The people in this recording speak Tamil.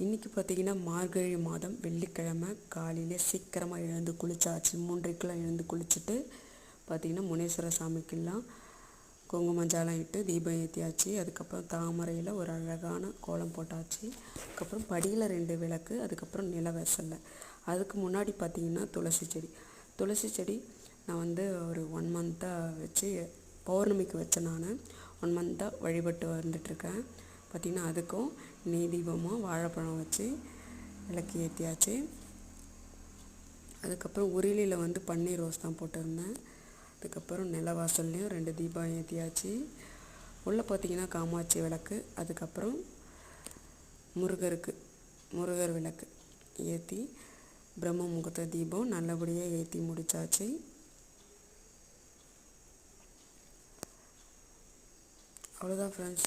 இன்றைக்கி பார்த்திங்கன்னா மார்கழி மாதம் வெள்ளிக்கிழமை காலையிலே சீக்கிரமாக எழுந்து குளிச்சாச்சு. மூன்றைக்கெலாம் எழுந்து குளிச்சுட்டு பார்த்திங்கன்னா முனீஸ்வர சாமிக்கெல்லாம் குங்குமஞ்சாலம் இட்டு தீபம் ஏற்றியாச்சு அதுக்கப்புறம் தாமரையில் ஒரு அழகான கோலம் போட்டாச்சு. அதுக்கப்புறம் படியில் ரெண்டு விளக்கு அதுக்கப்புறம் நிலவசல்ல அதுக்கு முன்னாடி பார்த்திங்கன்னா துளசி செடி. துளசி செடி நான் வந்து ஒரு ஒன் மந்த்தாக வச்சு பௌர்ணமிக்கு வச்சேன் நான். ஒன் மந்த்தாக வழிபட்டு வந்துட்டுருக்கேன். பார்த்திங்கன்னா அதுக்கும் நெய் தீபமாக வாழைப்பழம் வச்சு விளக்கு ஏற்றியாச்சு அதுக்கப்புறம் உருளியில் வந்து பன்னீர் ரோஸ் தான் போட்டிருந்தேன். அதுக்கப்புறம் நிலவாசல்லையும் ரெண்டு தீபம் ஏற்றியாச்சு உள்ளே பார்த்திங்கன்னா காமாட்சி விளக்கு அதுக்கப்புறம் முருகருக்கு முருகர் விளக்கு ஏற்றி பிரம்ம முகூர்த்த தீபம் நல்லபடியாக ஏற்றி முடித்தாச்சு அவ்வளோதான் ஃப்ரெண்ட்ஸ்